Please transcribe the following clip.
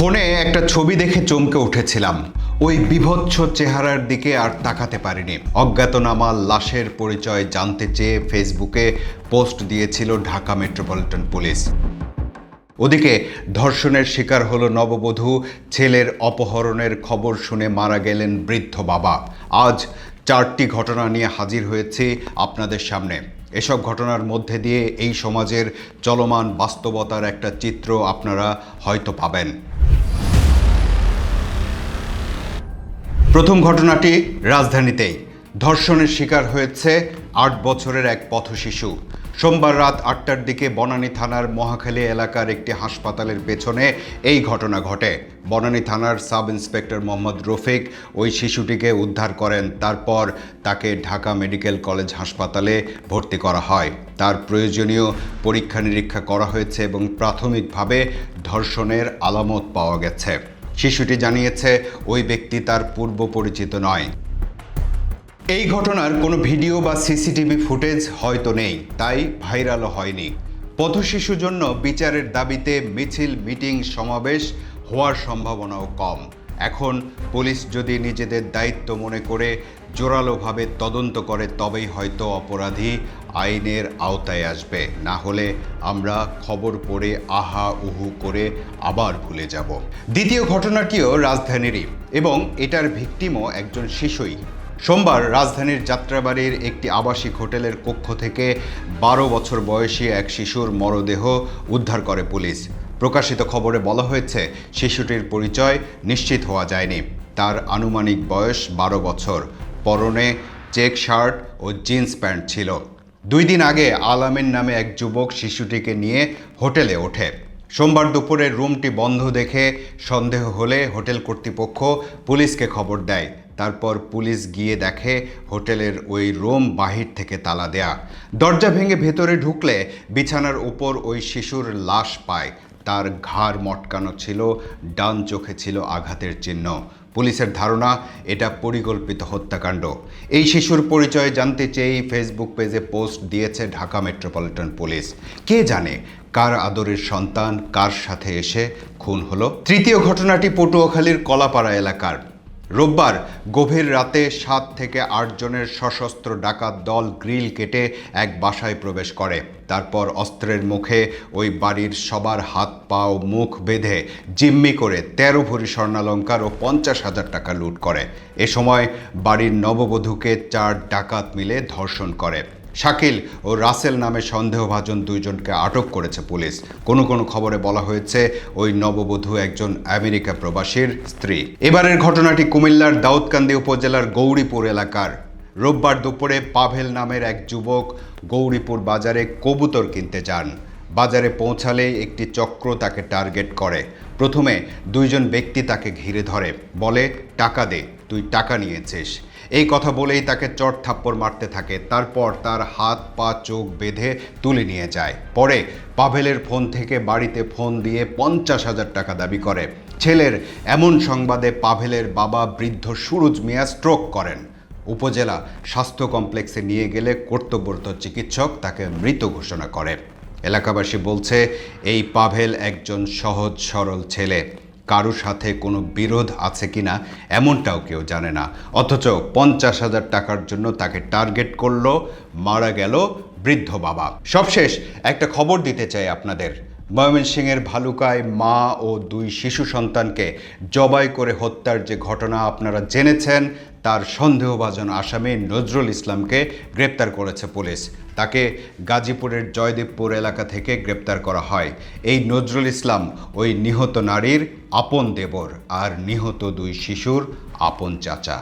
ফোনে একটা ছবি দেখে চমকে উঠেছিলাম। ওই বিভৎস চেহারার দিকে আর তাকাতে পারিনি। অজ্ঞাতনামা লাশের পরিচয় জানতে চেয়ে ফেসবুকে পোস্ট দিয়েছিল ঢাকা মেট্রোপলিটন পুলিশ। ওদিকে ধর্ষণের শিকার হলো নববধূ। ছেলের অপহরণের খবর শুনে মারা গেলেন বৃদ্ধ বাবা। আজ চারটি ঘটনা নিয়ে হাজির হয়েছি আপনাদের সামনে। এসব ঘটনার মধ্যে দিয়ে এই সমাজের চলমান বাস্তবতার একটা চিত্র আপনারা হয়তো পাবেন। প্রথম ঘটনাটি রাজধানীতেই ধর্ষণের শিকার হয়েছে আট বছরের এক পথশিশু। সোমবার রাত আটটার দিকে বনানী থানার মহাখালী এলাকার একটি হাসপাতালের পেছনে এই ঘটনা ঘটে। বনানী থানার সাব ইন্সপেক্টর মোহাম্মদ রফিক ওই শিশুটিকে উদ্ধার করেন। তারপর তাকে ঢাকা মেডিকেল কলেজ হাসপাতালে ভর্তি করা হয়। তার প্রয়োজনীয় পরীক্ষা নিরীক্ষা করা হয়েছে এবং প্রাথমিকভাবে ধর্ষণের আলামত পাওয়া গেছে। শিশুটি জানিয়েছে, ওই ব্যক্তি তার পূর্ব পরিচিত নয়। এই ঘটনার কোনো ভিডিও বা সিসিটিভি ফুটেজ হয়তো নেই, তাই ভাইরালও হয়নি। পথশিশুর জন্য বিচারের দাবিতে মিছিল, মিটিং, সমাবেশ হওয়ার সম্ভাবনাও কম। এখন পুলিশ যদি নিজেদের দায়িত্ব মনে করে জোরালোভাবে তদন্ত করে, তবেই হয়তো অপরাধী আইনের আওতায় আসবে। না হলে আমরা খবর পড়ে আহা উহু করে আবার ভুলে যাব। দ্বিতীয় ঘটনাটিও রাজধানীরই। এবং এটার ভিকটিমও একজন শিশুই। সোমবার রাজধানীর যাত্রাবাড়ির একটি আবাসিক হোটেলের কক্ষ থেকে বারো বছর বয়সী এক শিশুর মরদেহ উদ্ধার করে পুলিশ। প্রকাশিত খবরে বলা হয়েছে, শিশুটির পরিচয় নিশ্চিত হওয়া যায়নি। তার আনুমানিক বয়স বারো বছর। পরনে চেক শার্ট ও জিন্স প্যান্ট ছিল। দুই দিন আগে আলামিন নামে এক যুবক শিশুটিকে নিয়ে হোটেলে ওঠে। সোমবার দুপুরে রুমটি বন্ধ দেখে সন্দেহ হলে হোটেল কর্তৃপক্ষ পুলিশকে খবর দেয়। তারপর পুলিশ গিয়ে দেখে হোটেলের ওই রুম বাহির থেকে তালা দেয়া। দরজা ভেঙে ভেতরে ঢুকলে বিছানার উপর ওই শিশুর লাশ পায়। তার ঘাড় মটকানো ছিল, ডান চোখে ছিল আঘাতের চিহ্ন। পুলিশের ধারণা, এটা পরিকল্পিত হত্যাকাণ্ড। এই শিশুর পরিচয় জানতে চেয়েই ফেসবুক পেজে পোস্ট দিয়েছে ঢাকা মেট্রোপলিটন পুলিশ। কে জানে কার আদরের সন্তান কার সাথে এসে খুন হলো? তৃতীয় ঘটনাটি পটুয়াখালীর কলাপাড়া এলাকার। রোববার গভীর রাতে সাত থেকে আটজনের সশস্ত্র ডাকাত দল গ্রিল কেটে এক বাসায় প্রবেশ করে। তারপর অস্ত্রের মুখে ওই বাড়ির সবার হাত, পা ও মুখ বেঁধে জিম্মি করে তেরো ভরি স্বর্ণালঙ্কার ও পঞ্চাশ হাজার টাকা লুট করে। এ সময় বাড়ির নববধূকে চার ডাকাত মিলে ধর্ষণ করে। শাকিল ও রাসেল নামে সন্দেহভাজন দুইজনকে আটক করেছে পুলিশ। কোনো কোনো খবরে বলা হয়েছে, ওই নববধূ একজন আমেরিকা প্রবাসীর স্ত্রী। এবারের ঘটনাটি কুমিল্লার দাউদকান্দি উপজেলার গৌরীপুর এলাকার। রোববার দুপুরে পাভেল নামের এক যুবক গৌরীপুর বাজারে কবুতর কিনতে যান। বাজারে পৌঁছালে একটি চক্র তাকে টার্গেট করে। প্রথমে দুইজন ব্যক্তি তাকে ঘিরে ধরে। বলে, টাকা দে, তুই টাকা নিয়েছিস। এই কথা বলেই তাকে চট থাপ্পড় মারতে থাকে। তারপর তার হাত, পা, চোখ বেঁধে তুলে নিয়ে যায়। পরে পাভেলের ফোন থেকে বাড়িতে ফোন দিয়ে পঞ্চাশ হাজার টাকা দাবি করে। ছেলের এমন সংবাদে পাভেলের বাবা বৃদ্ধ সুরজ মিয়া স্ট্রোক করেন। উপজেলা স্বাস্থ্য কমপ্লেক্সে নিয়ে গেলে কর্তব্যরত চিকিৎসক তাকে মৃত ঘোষণা করে। এলাকাবাসী বলছে, এই পাভেল একজন সহজ, সরল ছেলে। কারও সাথে কোনো বিরোধ আছে কি না এমনটাও কেউ জানে না। অথচ পঞ্চাশ হাজার টাকার জন্য তাকে টার্গেট করল, মারা গেল বৃদ্ধ বাবা। সবশেষ একটা খবর দিতে চাই আপনাদের। ময়মনসিংহের ভালুকায় মা ও দুই শিশু সন্তানকে জবাই করে হত্যার যে ঘটনা আপনারা জেনেছেন, তার সন্দেহভাজন আসামি নজরুল ইসলামকে গ্রেপ্তার করেছে পুলিশ। তাকে গাজীপুরের জয়দেবপুর এলাকা থেকে গ্রেপ্তার করা হয়। এই নজরুল ইসলাম ওই নিহত নারীর আপন দেবর আর নিহত দুই শিশুর আপন চাচা।